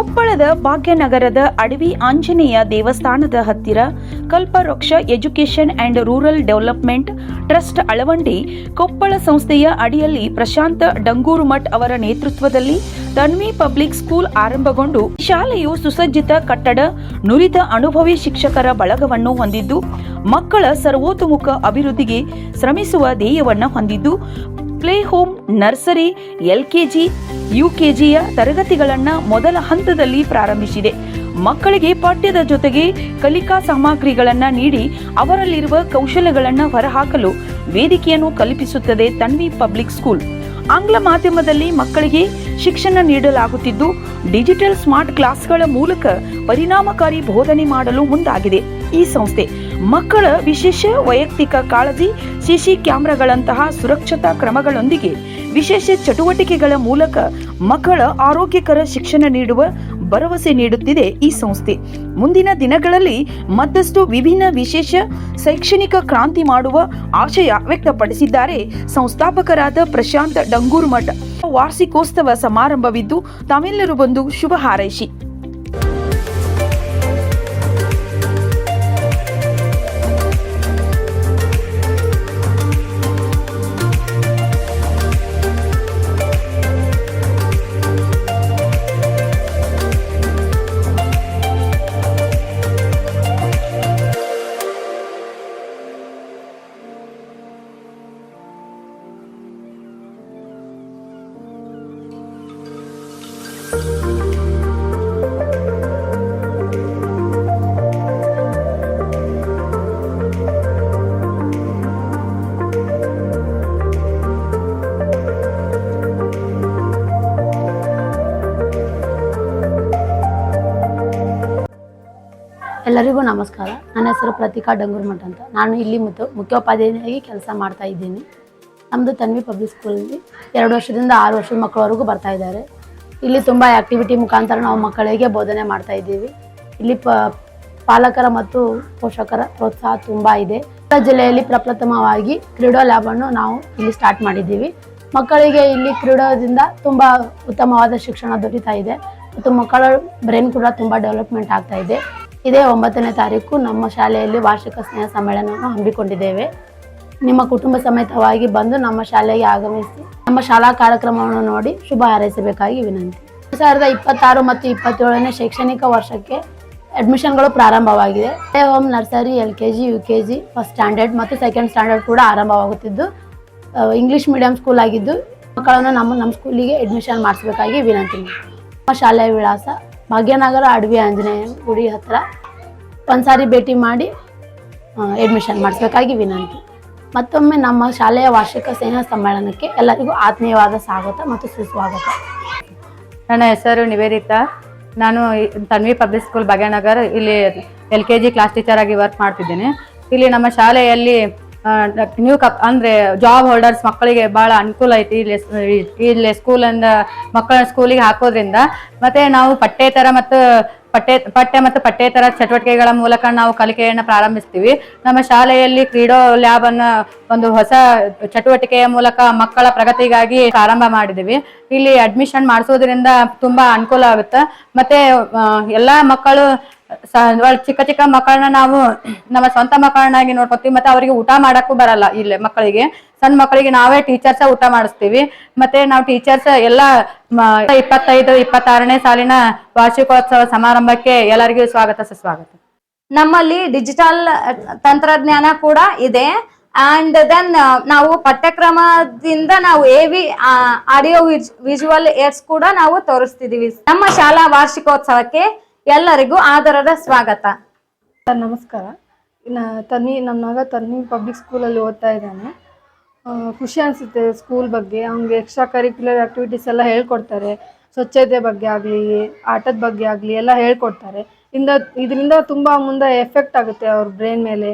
ಕೊಪ್ಪಳದ ಭಾಗ್ಯನಗರದ ಅಡವಿ ಆಂಜನೇಯ ದೇವಸ್ಥಾನದ ಹತ್ತಿರ Kalpavriksha education and rural development trust Alavandi Koppal ಸಂಸ್ಥೆಯ ಅಡಿಯಲ್ಲಿ ಪ್ರಶಾಂತ ಡಂಗೂರುಮಠ್ ಅವರ ನೇತೃತ್ವದಲ್ಲಿ ತನ್ವಿ ಪಬ್ಲಿಕ್ ಸ್ಕೂಲ್ ಆರಂಭಗೊಂಡು ಶಾಲೆಯು ಸುಸಜ್ಜಿತ ಕಟ್ಟಡ, ನುರಿತ ಅನುಭವಿ ಶಿಕ್ಷಕರ ಬಳಗವನ್ನು ಹೊಂದಿದ್ದು, ಮಕ್ಕಳ ಸರ್ವೋತ್ತಮುಖ ಅಭಿವೃದ್ಧಿಗೆ ಶ್ರಮಿಸುವ ಧ್ಯೇಯವನ್ನು ಹೊಂದಿದ್ದು ಪ್ಲೇ ಹೋಮ್, ನರ್ಸರಿ, ಎಲ್ಕೆಜಿ, ಯುಕೆಜಿಯ ತರಗತಿಗಳನ್ನು ಮೊದಲ ಹಂತದಲ್ಲಿ ಪ್ರಾರಂಭಿಸಿದೆ. ಮಕ್ಕಳಿಗೆ ಪಠ್ಯದ ಜೊತೆಗೆ ಕಲಿಕಾ ಸಾಮಗ್ರಿಗಳನ್ನು ನೀಡಿ ಅವರಲ್ಲಿರುವ ಕೌಶಲ್ಯಗಳನ್ನು ಹೊರಹಾಕಲು ವೇದಿಕೆಯನ್ನು ಕಲ್ಪಿಸುತ್ತದೆ ತನ್ವಿ ಪಬ್ಲಿಕ್ ಸ್ಕೂಲ್. ಆಂಗ್ಲ ಮಾಧ್ಯಮದಲ್ಲಿ ಮಕ್ಕಳಿಗೆ ಶಿಕ್ಷಣ ನೀಡಲಾಗುತ್ತಿದ್ದು, ಡಿಜಿಟಲ್ ಸ್ಮಾರ್ಟ್ ಕ್ಲಾಸ್ಗಳ ಮೂಲಕ ಪರಿಣಾಮಕಾರಿ ಬೋಧನೆ ಮಾಡಲು ಮುಂದಾಗಿದೆ. ಈ ಸಂಸ್ಥೆ ಮಕ್ಕಳ ವಿಶೇಷ ವೈಯಕ್ತಿಕ ಕಾಳಜಿ ಸಿಸಿ ಕ್ಯಾಮ್ರಾಗಳಂತಹ ಸುರಕ್ಷತಾ ಕ್ರಮಗಳೊಂದಿಗೆ ವಿಶೇಷ ಚಟುವಟಿಕೆಗಳ ಮೂಲಕ ಮಕ್ಕಳ ಆರೋಗ್ಯಕರ ಶಿಕ್ಷಣ ನೀಡುವ ಭರವಸೆ ನೀಡುತ್ತಿದೆ ಈ ಸಂಸ್ಥೆ. ಮುಂದಿನ ದಿನಗಳಲ್ಲಿ ಮತ್ತಷ್ಟು ವಿಭಿನ್ನ ವಿಶೇಷ ಶೈಕ್ಷಣಿಕ ಕ್ರಾಂತಿ ಮಾಡುವ ಆಶಯ ವ್ಯಕ್ತಪಡಿಸಿದ್ದಾರೆ ಸಂಸ್ಥಾಪಕರಾದ ಪ್ರಶಾಂತ್ ಡಂಗೂರ್ಮಠ. ವಾರ್ಷಿಕೋತ್ಸವ ಸಮಾರಂಭವಿದ್ದು ತಾವೆಲ್ಲರೂ ಬಂದು ಶುಭ ಹಾರೈಸಿ. ಎಲ್ಲರಿಗೂ ನಮಸ್ಕಾರ. ನನ್ನ ಹೆಸರು ಪ್ರತಿಕಾ ಡಂಗೂರ್ಮಠ ಅಂತ. ನಾನು ಇಲ್ಲಿ ಮತ್ತು ಮುಖ್ಯೋಪಾಧ್ಯಾಯನಾಗಿ ಕೆಲಸ ಮಾಡ್ತಾ ಇದ್ದೀನಿ. ನಮ್ಮದು ತನ್ವಿ ಪಬ್ಲಿಕ್ ಸ್ಕೂಲಲ್ಲಿ ಎರಡು ವರ್ಷದಿಂದ ಆರು ವರ್ಷದ ಮಕ್ಕಳವರೆಗೂ ಬರ್ತಾ ಇದ್ದಾರೆ. ಇಲ್ಲಿ ತುಂಬ ಆ್ಯಕ್ಟಿವಿಟಿ ಮುಖಾಂತರ ನಾವು ಮಕ್ಕಳಿಗೆ ಬೋಧನೆ ಮಾಡ್ತಾ ಇದ್ದೀವಿ. ಇಲ್ಲಿ ಪ, ಪಾಲಕರ ಮತ್ತು ಪೋಷಕರ ಪ್ರೋತ್ಸಾಹ ತುಂಬ ಇದೆ. ಜಿಲ್ಲೆಯಲ್ಲಿ ಪ್ರಪ್ರಥಮವಾಗಿ ಕ್ರೀಡಾ ಲ್ಯಾಬನ್ನು ನಾವು ಇಲ್ಲಿ ಸ್ಟಾರ್ಟ್ ಮಾಡಿದ್ದೀವಿ. ಮಕ್ಕಳಿಗೆ ಇಲ್ಲಿ ಕ್ರೀಡಾದಿಂದ ತುಂಬ ಉತ್ತಮವಾದ ಶಿಕ್ಷಣ ದೊರೀತಾ ಇದೆ. ಮತ್ತು ಮಕ್ಕಳ ಬ್ರೈನ್ ಕೂಡ ತುಂಬ ಡೆವಲಪ್ಮೆಂಟ್ ಆಗ್ತಾ ಇದೆ. ಇದೇ ಒಂಬತ್ತನೇ ತಾರೀಕು ನಮ್ಮ ಶಾಲೆಯಲ್ಲಿ ವಾರ್ಷಿಕ ಸ್ನೇಹ ಸಮ್ಮೇಳನವನ್ನು ಹಮ್ಮಿಕೊಂಡಿದ್ದೇವೆ. ನಿಮ್ಮ ಕುಟುಂಬ ಸಮೇತವಾಗಿ ಬಂದು ನಮ್ಮ ಶಾಲೆಗೆ ಆಗಮಿಸಿ ನಮ್ಮ ಶಾಲಾ ಕಾರ್ಯಕ್ರಮವನ್ನು ನೋಡಿ ಶುಭ ಹಾರೈಸಬೇಕಾಗಿ ವಿನಂತಿ. ಎರಡು ಸಾವಿರದ ಇಪ್ಪತ್ತಾರು ಮತ್ತು ಇಪ್ಪತ್ತೇಳನೇ ಶೈಕ್ಷಣಿಕ ವರ್ಷಕ್ಕೆ ಅಡ್ಮಿಷನ್ಗಳು ಪ್ರಾರಂಭವಾಗಿದೆ. Home nursery L K G U K G first standard ಮತ್ತು ಸೆಕೆಂಡ್ ಸ್ಟ್ಯಾಂಡರ್ಡ್ ಕೂಡ ಆರಂಭವಾಗುತ್ತಿದ್ದು. ಇಂಗ್ಲಿಷ್ ಮೀಡಿಯಂ ಸ್ಕೂಲ್ ಆಗಿದ್ದು, ಮಕ್ಕಳನ್ನು ನಮ್ಮ ನಮ್ಮ ಸ್ಕೂಲಿಗೆ ಅಡ್ಮಿಷನ್ ಮಾಡಿಸ್ಬೇಕಾಗಿ ವಿನಂತಿ. ನಮ್ಮ ಶಾಲೆಯ ವಿಳಾಸ ಭಾಗ್ಯನಗರ, ಅಡವಿ ಆಂಜನೇಯ ಗುಡಿ ಹತ್ರ ಒಂದ್ಸಾರಿ ಭೇಟಿ ಮಾಡಿ ಅಡ್ಮಿಷನ್ ಮಾಡಿಸ್ಬೇಕಾಗಿ ವಿನಂತಿ. ಮತ್ತೊಮ್ಮೆ ನಮ್ಮ ಶಾಲೆಯ ವಾರ್ಷಿಕ ಸ್ನೇಹ ಸಮ್ಮೇಳನಕ್ಕೆ ಎಲ್ಲರಿಗೂ ಆತ್ಮೀಯವಾದ ಸ್ವಾಗತ ಮತ್ತು ಸುಸ್ವಾಗತ. ನನ್ನ ಹೆಸರು ನಿವೇದಿತಾ. ನಾನು ತನ್ವಿ ಪಬ್ಲಿಕ್ ಸ್ಕೂಲ್ ಭಾಗ್ಯನಗರ್, ಇಲ್ಲಿ L K G class teacher ಆಗಿ ವರ್ಕ್ ಮಾಡ್ತಿದ್ದೇನೆ. ಇಲ್ಲಿ ನಮ್ಮ ಶಾಲೆಯಲ್ಲಿ ನ್ಯೂ ಕಪ್ ಅಂದ್ರೆ ಜಾಬ್ ಹೋಲ್ಡರ್ಸ್ ಮಕ್ಕಳಿಗೆ ಬಹಳ ಅನುಕೂಲ ಐತಿ ಇಲ್ಲಿ ಇಲ್ಲಿ ಸ್ಕೂಲಿಂದ ಮಕ್ಕಳ ಸ್ಕೂಲಿಗೆ ಹಾಕೋದ್ರಿಂದ. ಮತ್ತೆ ನಾವು ಪಠ್ಯೇತರ ಮತ್ತು ಪಠ್ಯ ಪಠ್ಯ ಮತ್ತು ಪಠ್ಯೇತರ ಚಟುವಟಿಕೆಗಳ ಮೂಲಕ ನಾವು ಕಲಿಕೆಯನ್ನು ಪ್ರಾರಂಭಿಸ್ತೀವಿ. ನಮ್ಮ ಶಾಲೆಯಲ್ಲಿ ಕ್ರೀಡೋ ಲ್ಯಾಬ್ ಅನ್ನ ಒಂದು ಹೊಸ ಚಟುವಟಿಕೆಯ ಮೂಲಕ ಮಕ್ಕಳ ಪ್ರಗತಿಗಾಗಿ ಪ್ರಾರಂಭ ಮಾಡಿದ್ದೀವಿ ಇಲ್ಲಿ ಅಡ್ಮಿಷನ್ ಮಾಡಿಸೋದ್ರಿಂದ ತುಂಬಾ ಅನುಕೂಲ ಆಗುತ್ತೆ. ಮತ್ತೆ ಎಲ್ಲಾ ಮಕ್ಕಳು ಚಿಕ್ಕ ಚಿಕ್ಕ ಮಕ್ಕಳನ್ನ ನಾವು ನಮ್ಮ ಸ್ವಂತ ಮಕ್ಕಳನ್ನಾಗಿ ನೋಡ್ಕೊತೀವಿ. ಮತ್ತೆ ಅವರಿಗೆ ಊಟ ಮಾಡಕ್ಕೂ ಬರಲ್ಲ ಇಲ್ಲಿ ಮಕ್ಕಳಿಗೆ. ಸಣ್ಣ ಮಕ್ಕಳಿಗೆ ನಾವೇ ಟೀಚರ್ಸ್ ಊಟ ಮಾಡಿಸ್ತೀವಿ. ಮತ್ತೆ ನಾವು ಟೀಚರ್ಸ್ ಎಲ್ಲ ಇಪ್ಪತ್ತೈದು ಇಪ್ಪತ್ತಾರನೇ ಸಾಲಿನ ವಾರ್ಷಿಕೋತ್ಸವ ಸಮಾರಂಭಕ್ಕೆ ಎಲ್ಲರಿಗೂ ಸ್ವಾಗತ ಸುಸ್ವಾಗತ. ನಮ್ಮಲ್ಲಿ ಡಿಜಿಟಲ್ ತಂತ್ರಜ್ಞಾನ ಕೂಡ ಇದೆ. ಅಂಡ್ ದೆನ್ ನಾವು ಪಠ್ಯಕ್ರಮದಿಂದ ನಾವು A V audio visual aids ಕೂಡ ನಾವು ತೋರಿಸ್ತಿದೀವಿ. ನಮ್ಮ ಶಾಲಾ ವಾರ್ಷಿಕೋತ್ಸವಕ್ಕೆ ಎಲ್ಲರಿಗೂ ಆದರದ ಸ್ವಾಗತ. ಸರ್ ನಮಸ್ಕಾರ. ತನ್ನಿ ನನ್ನ ಮಗ ತನ್ನಿ ಪಬ್ಲಿಕ್ ಸ್ಕೂಲಲ್ಲಿ ಓದ್ತಾ ಇದ್ದಾನೆ. ಖುಷಿ ಅನಿಸುತ್ತೆ ಸ್ಕೂಲ್ ಬಗ್ಗೆ. ಅವ್ನಿಗೆ ಎಕ್ಸ್ಟ್ರಾ ಕರಿಕ್ಯುಲರ್ ಆ್ಯಕ್ಟಿವಿಟೀಸ್ ಎಲ್ಲ ಹೇಳ್ಕೊಡ್ತಾರೆ. ಸ್ವಚ್ಛತೆ ಬಗ್ಗೆ ಆಗಲಿ, ಆಟದ ಬಗ್ಗೆ ಆಗಲಿ ಎಲ್ಲ ಹೇಳ್ಕೊಡ್ತಾರೆ. ಇಂದ, ಇದರಿಂದ ತುಂಬ ಮುಂದೆ ಎಫೆಕ್ಟ್ ಆಗುತ್ತೆ ಅವ್ರ ಬ್ರೈನ್ ಮೇಲೆ.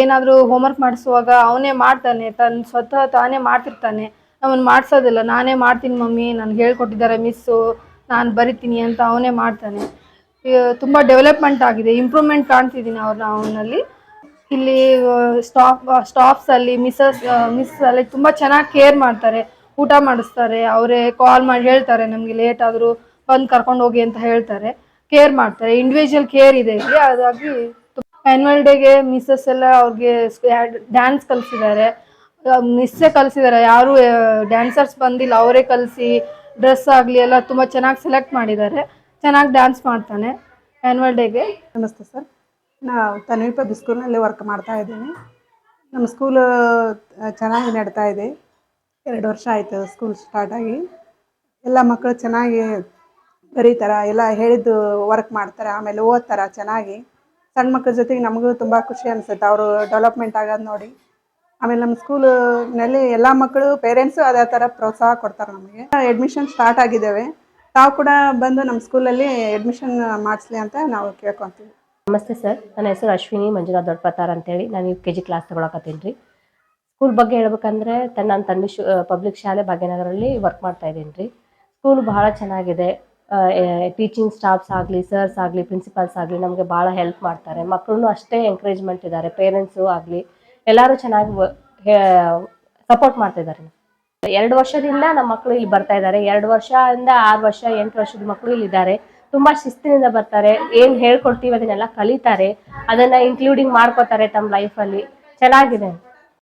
ಏನಾದರೂ ಹೋಮ್ವರ್ಕ್ ಮಾಡಿಸುವಾಗ ಅವನೇ ಮಾಡ್ತಾನೆ ತನ್ನ ಸ್ವತಃ ತಾನೇ ಮಾಡ್ತಿರ್ತಾನೆ. ಅವನು ಮಾಡಿಸೋದಿಲ್ಲ. ನಾನೇ ಮಾಡ್ತೀನಿ ಮಮ್ಮಿ, ನನಗೆ ಹೇಳ್ಕೊಟ್ಟಿದ್ದಾರೆ ಮಿಸ್ಸು ನಾನು ಬರಿತೀನಿ ಅಂತ ಅವನೇ ಮಾಡ್ತಾನೆ. ತುಂಬ ಡೆವಲಪ್ಮೆಂಟ್ ಆಗಿದೆ. ಇಂಪ್ರೂವ್ಮೆಂಟ್ ಕಾಣ್ತಿದ್ದೀನಿ ಅವ್ರನ್ನ ಅವನಲ್ಲಿ. ಇಲ್ಲಿ ಸ್ಟಾಫ್ ಸ್ಟಾಫ್ಸ್ ಅಲ್ಲಿ ಮಿಸ್ಸಸ್ ಮಿಸ್ ಅಲ್ಲಿ ತುಂಬಾ ಚೆನ್ನಾಗಿ ಕೇರ್ ಮಾಡ್ತಾರೆ, ಊಟ ಮಾಡಿಸ್ತಾರೆ, ಅವರೇ ಕಾಲ್ ಮಾಡಿ ಹೇಳ್ತಾರೆ ನಮಗೆ ಲೇಟ್ ಆದರೂ, ಬಂದು ಕರ್ಕೊಂಡು ಹೋಗಿ ಅಂತ ಹೇಳ್ತಾರೆ ಕೇರ್ ಮಾಡ್ತಾರೆ ಇಂಡಿವಿಜುವಲ್ ಕೇರ್ ಇದೆ ಇಲ್ಲಿ, ಹಾಗಾಗಿ ಆ್ಯನ್ಯುವಲ್ ಡೇಗೆ ಮಿಸ್ಸಸ್ ಎಲ್ಲ ಅವ್ರಿಗೆ ಡ್ಯಾನ್ಸ್ ಕಲಿಸಿದ್ದಾರೆ ಮಿಸ್ಸೇ ಕಲಿಸಿದ್ದಾರೆ, ಯಾರು ಡ್ಯಾನ್ಸರ್ಸ್ ಬಂದಿಲ್ಲ, ಅವರೇ ಕಲಿಸಿ ಡ್ರೆಸ್ ಆಗಲಿ ಎಲ್ಲ ತುಂಬ ಚೆನ್ನಾಗಿ ಸೆಲೆಕ್ಟ್ ಮಾಡಿದ್ದಾರೆ, ಚೆನ್ನಾಗಿ ಡ್ಯಾನ್ಸ್ ಮಾಡ್ತಾನೆ ಆ್ಯನ್ಯುವಲ್ ಡೇಗೆ ನಮಸ್ತೆ ಸರ್ ನಾವು ತನ್ವಿ ಪಬ್ಲಿಕ್ ಸ್ಕೂಲ್ನಲ್ಲಿ ವರ್ಕ್ ಮಾಡ್ತಾ ಇದ್ದೀನಿ. ನಮ್ಮ ಸ್ಕೂಲು ಚೆನ್ನಾಗಿ ನಡೀತಾ ಇದೆ. ಎರಡು ವರ್ಷ ಆಯಿತು ಸ್ಕೂಲ್ ಸ್ಟಾರ್ಟ್ ಆಗಿ. ಎಲ್ಲ ಮಕ್ಕಳು ಚೆನ್ನಾಗಿ ಬರೀತಾರೆ, ಎಲ್ಲ ಹೇಳಿದ್ದು ವರ್ಕ್ ಮಾಡ್ತಾರೆ, ಆಮೇಲೆ ಓದ್ತಾರೆ ಚೆನ್ನಾಗಿ. ಸಣ್ಣ ಮಕ್ಕಳ ಜೊತೆಗೆ ನಮಗೂ ತುಂಬ ಖುಷಿ ಅನಿಸುತ್ತೆ, ಅವರು ಡೆವಲಪ್ಮೆಂಟ್ ಆಗೋದು ನೋಡಿ. ಆಮೇಲೆ ನಮ್ಮ ಸ್ಕೂಲಿನಲ್ಲಿ ಎಲ್ಲ ಮಕ್ಕಳು ಪೇರೆಂಟ್ಸು ಅದೇ ಥರ ಪ್ರೋತ್ಸಾಹ ಕೊಡ್ತಾರೆ ನಮಗೆ. ಅಡ್ಮಿಷನ್ ಸ್ಟಾರ್ಟ್ ಆಗಿದ್ದೇವೆ. ತಾವು ಕೂಡ ಬಂದು ನಮ್ಮ ಸ್ಕೂಲಲ್ಲಿ ಅಡ್ಮಿಷನ್ ಮಾಡಿಸ್ಲಿ ಅಂತ ನಾವು ಕೇಳ್ಕೊತೀವಿ. ನಮಸ್ತೆ ಸರ್. ನನ್ನ ಹೆಸರು ಅಶ್ವಿನಿ ಮಂಜುನಾಥ್ ದೊಡ್ಡಪತಾರ್ ಅಂತೇಳಿ. ನಾನು ಯು ಕೆ ಜಿ ಕ್ಲಾಸ್ ತೊಗೊಳಕತ್ತೀನಿ ರೀ. ಸ್ಕೂಲ್ ಬಗ್ಗೆ ಹೇಳ್ಬೇಕಂದ್ರೆ ತನ್ನ ನನ್ನ ತಂದೆ ಶು ಪಬ್ಲಿಕ್ ಶಾಲೆ ಭಾಗ್ಯನಗರಲ್ಲಿ ವರ್ಕ್ ಮಾಡ್ತಾ ಇದ್ದೀನಿ ರೀ. ಸ್ಕೂಲ್ ಬಹಳ ಚೆನ್ನಾಗಿದೆ. ಟೀಚಿಂಗ್ ಸ್ಟಾಫ್ಸ್ ಆಗಲಿ ಸರ್ಸ್ ಆಗಲಿ ಪ್ರಿನ್ಸಿಪಾಲ್ಸ್ ಆಗಲಿ ನಮಗೆ ಭಾಳ ಹೆಲ್ಪ್ ಮಾಡ್ತಾರೆ. ಮಕ್ಕಳು ಅಷ್ಟೇ ಎಂಕರೇಜ್ಮೆಂಟ್ ಇದ್ದಾರೆ. ಪೇರೆಂಟ್ಸು ಆಗಲಿ ಎಲ್ಲರೂ ಚೆನ್ನಾಗಿ ಸಪೋರ್ಟ್ ಮಾಡ್ತಿದ್ದಾರೆ ಎರಡು ವರ್ಷದಿಂದ ನಮ್ಮ ಮಕ್ಕಳು ಇಲ್ಲಿ ಬರ್ತಾ ಇದ್ದಾರೆ. ಎರಡು ವರ್ಷದಿಂದ ಆರು ವರ್ಷ, ಎಂಟು ವರ್ಷದ ಮಕ್ಕಳು ಇಲ್ಲಿ ಇದ್ದಾರೆ. ತುಂಬಾ ಶಿಸ್ತಿನಿಂದ ಬರ್ತಾರೆ ಏನ್ ಹೇಳ್ಕೊಡ್ತೀವಿ ಅದನ್ನೆಲ್ಲ ಕಲಿತಾರೆ ಅದನ್ನ ಇನ್ಕ್ಲೂಡಿಂಗ್ ಮಾಡ್ಕೋತಾರೆ ತಮ್ಮ ಅಲ್ಲಿ. ಚೆನ್ನಾಗಿದೆ.